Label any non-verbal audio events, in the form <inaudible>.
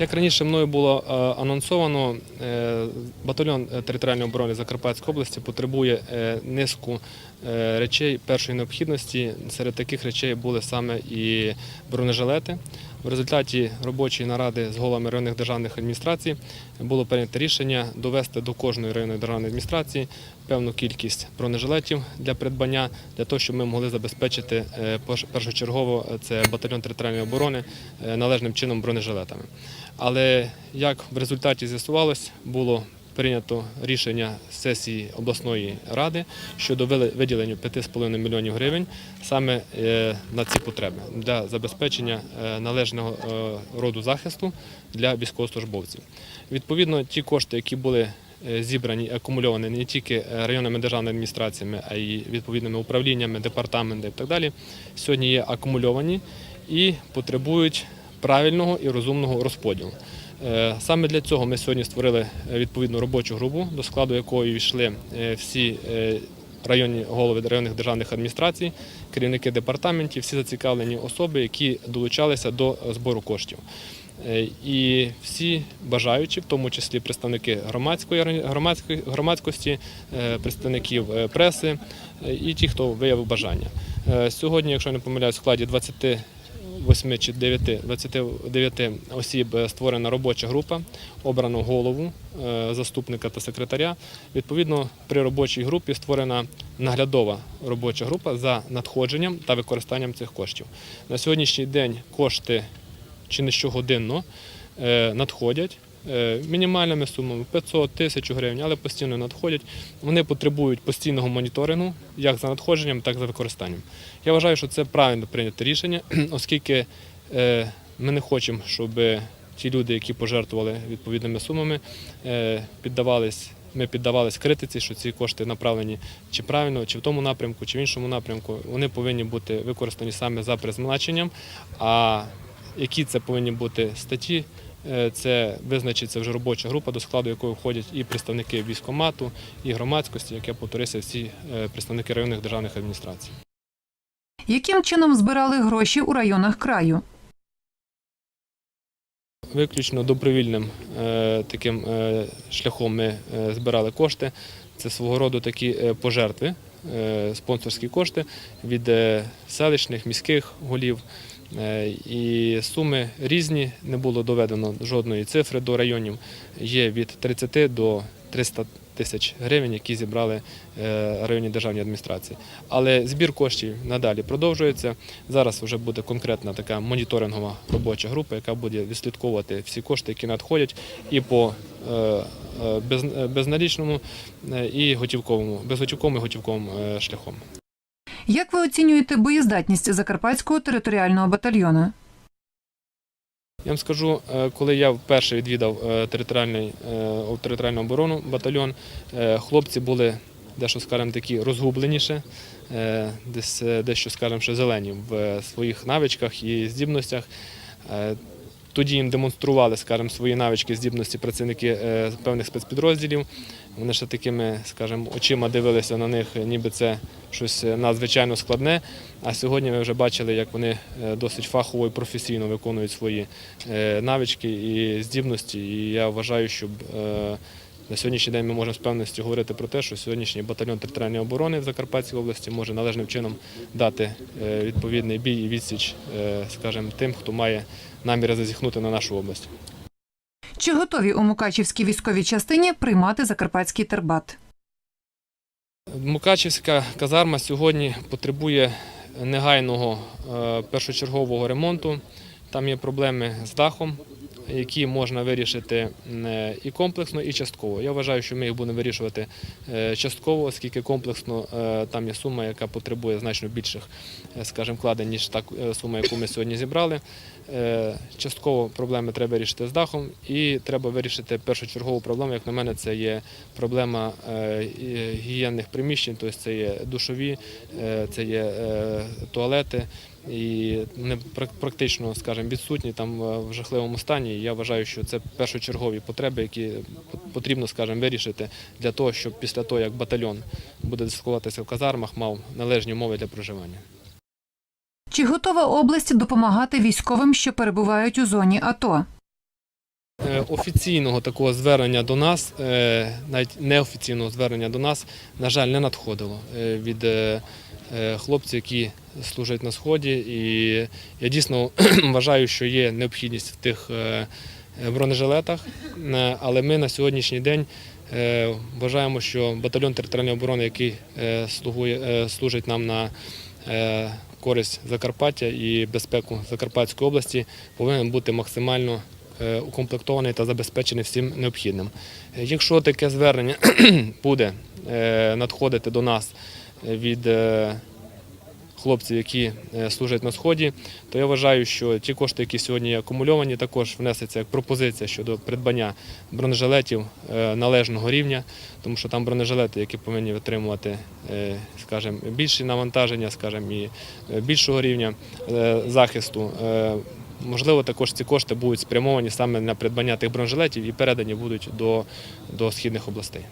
Як раніше мною було е, анонсовано, е, батальйон е, територіальної оборони Закарпатської області потребує низку речей першої необхідності. Серед таких речей були саме і бронежилети. В результаті робочої наради з головами районних державних адміністрацій було прийнято рішення довести до кожної районної державної адміністрації певну кількість бронежилетів для придбання, для того, щоб ми могли забезпечити е, першочергово е, це батальйон територіальної оборони е, належним чином бронежилетами. Але як в результаті з'ясувалось, було прийнято рішення сесії обласної ради щодо виділення 5,5 мільйонів гривень саме е, на ці потреби для забезпечення е, належного е, роду захисту для військовослужбовців. Відповідно, ті кошти, які були зібрані, акумульовані не тільки районними державними адміністраціями, а й відповідними управліннями, департаментами і так далі, сьогодні є акумульовані і потребують правильного і розумного розподілу. Е, Саме для цього ми сьогодні створили е, відповідну робочу групу, до складу якої йшли е, всі районні голови районних державних адміністрацій, керівники департаментів, всі зацікавлені особи, які долучалися до збору коштів. І всі бажаючі, в тому числі представники громадської громадськості, представників преси і ті, хто виявив бажання. Сьогодні, якщо я не помиляюсь, в складі 20 8 чи 9, 29 осіб е, створена робоча група, обрано голову, е, заступника та секретаря. Відповідно, при робочій групі створена наглядова робоча група за надходженням та використанням цих коштів. На сьогоднішній день кошти чи не щогодинно е, надходять. Е, Мінімальними сумами 500 тисяч гривень, але постійно надходять. Вони потребують постійного моніторингу як за надходженням, так і за використанням. Я вважаю, що це правильно прийняте рішення, <clears throat> оскільки е, ми не хочемо, щоб ті люди, які пожертвували відповідними сумами, е, піддавались. Ми піддавались критиці, що ці кошти направлені чи правильно, чи в тому напрямку, чи в іншому напрямку. Вони повинні бути використані саме за призначенням. А які це повинні бути статті, це визначиться вже робоча група, до складу якої входять і представники військомату, і громадськості, як я повторився, всі е, представники районних державних адміністрацій. Яким чином збирали гроші у районах краю? Виключно добровільним е, таким е, шляхом ми е, збирали кошти. Це свого роду такі е, пожертви, е, спонсорські кошти від е, селищних, міських голів. Е, І суми різні, не було доведено жодної цифри до районів. Є від 30 до 300 тисяч гривень, які зібрали е, районні державні адміністрації. Але збір коштів надалі продовжується. Зараз вже буде конкретна така моніторингова робоча група, яка буде відслідковувати всі кошти, які надходять, і по е, е, е, безналічному, е, і готівковому, безготівковому і готівковому е, шляхом. Як ви оцінюєте боєздатність Закарпатського територіального батальйону? Я вам скажу, е, коли я вперше відвідав е, е, територіальну оборону батальйон, е, хлопці були дещо, скажімо, такі розгубленіше, е, десь е, дещо, скажімо, ще зелені в е, своїх навичках і здібностях. Тоді їм демонстрували, скажімо, свої навички, здібності працівники е, певних спецпідрозділів. Вони ще такими, скажімо, очима дивилися на них, ніби це щось е, надзвичайно складне. А сьогодні ми вже бачили, як вони е, досить фахово і професійно виконують свої навички і здібності. І я вважаю, щоб е, на сьогоднішній день ми можемо з певністю говорити про те, що сьогоднішній батальйон територіальної оборони в Закарпатській області може належним чином дати е, відповідний бій і відсіч, е, скажімо, тим, хто має наміри зазіхнути на нашу область. Чи готові у Мукачівській військовій частині приймати закарпатський тербат? Мукачівська казарма сьогодні потребує негайного е, першочергового ремонту. Там є проблеми з дахом, які можна вирішити е, і комплексно, і частково. Я вважаю, що ми їх будемо вирішувати е, частково, оскільки комплексно е, там є сума, яка потребує значно більших, скажімо, вкладень, ніж та сума, яку ми сьогодні зібрали. Частково проблеми треба вирішити з дахом, і треба вирішити першочергову проблему, як на мене, це є проблема гігієнних приміщень, тобто це є душові, це є туалети. І прак- практично, скажімо, відсутні там е, в жахливому стані. Я вважаю, що це першочергові потреби, які потрібно, скажімо, вирішити для того, щоб після того, як батальйон буде дислокуватися в казармах, мав належні умови для проживання. Чи готова область допомагати військовим, що перебувають у зоні АТО? Е, Офіційного такого звернення до нас, е, навіть неофіційного звернення до нас, на жаль, не надходило від е, е, які служать на сході. І я дійсно <clears throat> вважаю, що є необхідність в тих е, бронежилетах, Е, але ми на сьогоднішній день вважаємо, що батальйон територіальної оборони, який слугує, служить нам на користь Закарпаття і безпеку Закарпатської області, повинен бути максимально укомплектований та забезпечений всім необхідним. Якщо таке звернення <clears throat> буде надходити до нас від е, хлопців, які е, служать на сході, то я вважаю, що ті кошти, які сьогодні акумульовані, також внесеться як пропозиція щодо придбання бронежилетів е, належного рівня, тому що там бронежилети, які повинні витримувати, скажімо, більші навантаження, скажімо, і більшого рівня захисту. Можливо, також ці кошти будуть спрямовані саме на придбання тих бронежилетів і передані будуть до, до східних областей.